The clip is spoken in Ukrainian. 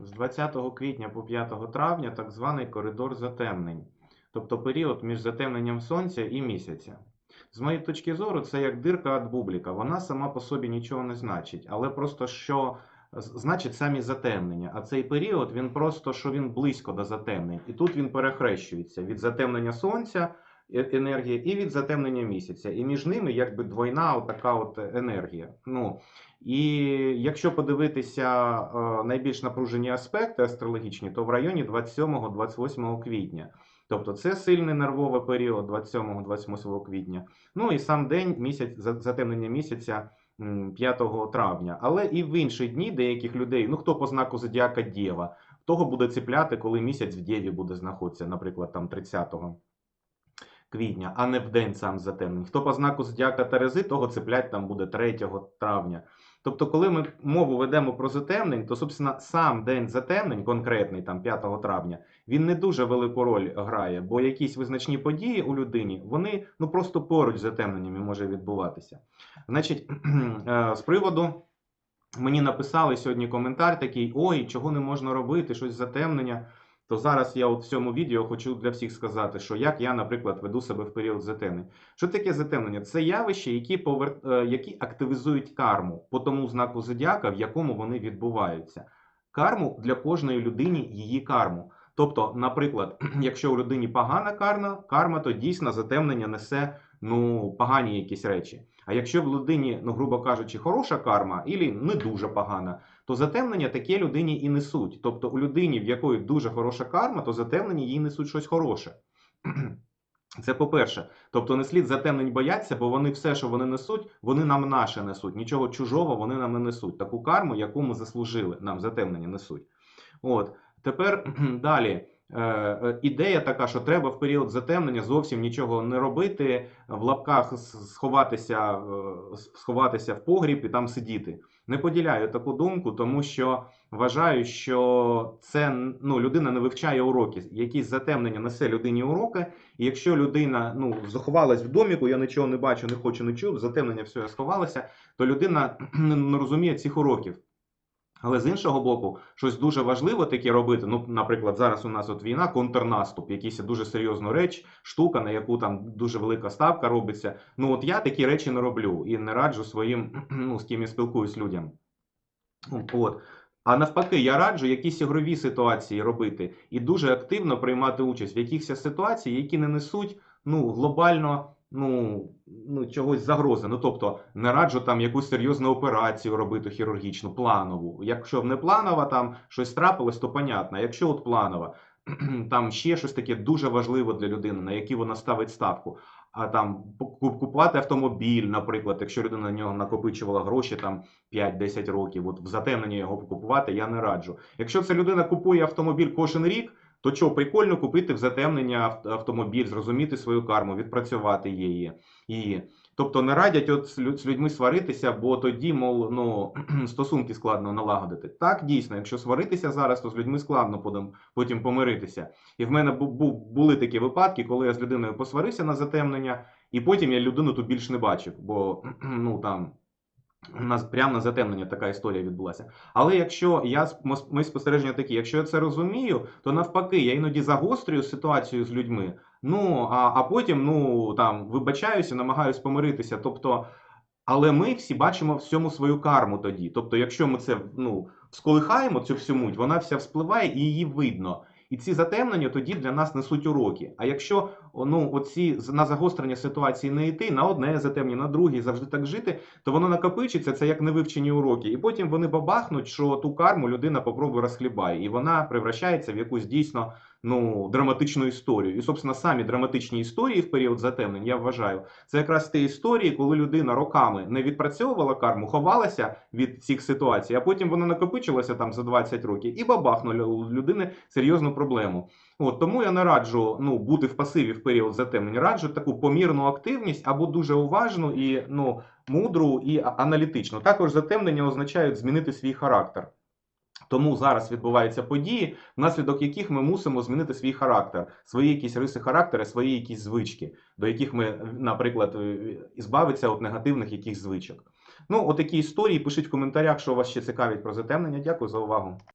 З 20 квітня по 5 травня так званий коридор затемнень, тобто період між затемненням сонця і місяця. З моєї точки зору, це як дирка від бубліка. Вона сама по собі нічого не значить, але просто що значить самі затемнення. А цей період він просто що він близько до затемнень. І тут він перехрещується від затемнення сонця енергія і від затемнення місяця. І між ними якби двойна отака от енергія. Ну, і якщо подивитися е, найбільш напружені аспекти астрологічні, то в районі 27-28 квітня. Тобто це сильний нервовий період 27-28 квітня. Ну і сам день місяць затемнення місяця 5 травня. Але і в інші дні деяких людей, ну хто по знаку зодіака Дєва, того буде цепляти, коли місяць в Дєві буде знаходитися, наприклад, там 30 квітня, а не в день сам затемнень. Хто по знаку зодіака Терези, того цеплять там буде 3 травня. Тобто, коли ми мову ведемо про затемнень, то, собственно, сам день затемнень, конкретний там 5 травня, він не дуже велику роль грає, бо якісь визначні події у людині, вони ну просто поруч з затемненнями може відбуватися. Значить, е, з приводу. Мені написали сьогодні коментар такий: ой, чого не можна робити, щось затемнення. То зараз я в цьому відео хочу для всіх сказати, що як я, наприклад, веду себе в період затемнень. Що таке затемнення? Це явища, які повер... е, які активізують карму по тому знаку зодіака, в якому вони відбуваються. Карму для кожної людини її карму. Тобто, наприклад, якщо у людині погана карма, карма, то дійсно затемнення несе ну, погані якісь речі. А якщо в людині, ну грубо кажучи, хороша карма, і не дуже погана, то затемнення таке людині і несуть. Тобто у людині, в якої дуже хороша карма, то затемнення їй несуть щось хороше. Це по-перше. Тобто не слід затемнень боятися, бо вони все, що вони несуть, вони нам наше несуть. Нічого чужого вони нам не несуть. Таку карму, яку ми заслужили, нам затемнення несуть. От. Тепер далі. Е, е, Ідея така, що треба в період затемнення зовсім нічого не робити, в лапках сховатися, е, сховатися в погріб і там сидіти. Не поділяю таку думку, тому що вважаю, що це ну, людина не вивчає уроки. Якісь затемнення несе людині уроки, і якщо людина ну, заховалась в доміку, я нічого не бачу, не хочу, не чую, затемнення все, я сховалася, то людина не розуміє цих уроків. Але з іншого боку, щось дуже важливе таке робити. Ну, наприклад, зараз у нас от війна, контрнаступ, якийсь дуже серйозну реч, штука, на яку там дуже велика ставка робиться. Ну от я такі речі не роблю і не раджу своїм, ну з ким я спілкуюсь людям. От. А навпаки, я раджу якісь ігрові ситуації робити і дуже активно приймати участь в якихось ситуаціях, які не несуть ну, глобально ну, ну, чогось загрози. Ну, тобто, не раджу там якусь серйозну операцію робити хірургічну, планову. Якщо не планова, там щось трапилось, то понятно. Якщо от планова, там ще щось таке дуже важливе для людини, на які вона ставить ставку. А там пу- купувати автомобіль, наприклад, якщо людина на нього накопичувала гроші там 5-10 років, от в затемнення його купувати я не раджу. Якщо ця людина купує автомобіль кожен рік, то що, прикольно купити в затемнення автомобіль, зрозуміти свою карму, відпрацювати її. її. Тобто не радять от з людьми сваритися, бо тоді, мов, ну, стосунки складно налагодити. Так, дійсно, якщо сваритися зараз, то з людьми складно потім, потім помиритися. І в мене бу- бу- були такі випадки, коли я з людиною посварився на затемнення, і потім я людину тут більш не бачив, бо ну там. У нас прямо на затемнення така історія відбулася. Але якщо я мої спостереження такі, якщо я це розумію, то навпаки, я іноді загострюю ситуацію з людьми. Ну а, а потім ну там вибачаюся, намагаюся помиритися. Тобто, але ми всі бачимо в цьому свою карму тоді. Тобто, якщо ми це ну сколихаємо цю всю муть, вона вся вспливає і її видно. І ці затемнення тоді для нас несуть уроки. А якщо ну, оці на загострення ситуації не йти, на одне затемнення, на друге, завжди так жити, то воно накопичиться, це як невивчені уроки. І потім вони бабахнуть, що ту карму людина попробує розхлібає, і вона превращається в якусь дійсно ну, драматичну історію. І, собственно, самі драматичні історії в період затемнень, я вважаю, це якраз ті історії, коли людина роками не відпрацьовувала карму, ховалася від цих ситуацій, а потім вона накопичилася там за 20 років і бабахнула у людини серйозну проблему. От тому я не раджу ну, бути в пасиві в період затемнень. Раджу таку помірну активність або дуже уважну і ну, мудру і аналітичну. Також затемнення означають змінити свій характер. Тому зараз відбуваються події, внаслідок яких ми мусимо змінити свій характер, свої якісь риси характеру, свої якісь звички, до яких ми, наприклад, е, від негативних якихось звичок. Ну, отакі історії. Пишіть в коментарях, що вас ще цікавить про затемнення. Дякую за увагу.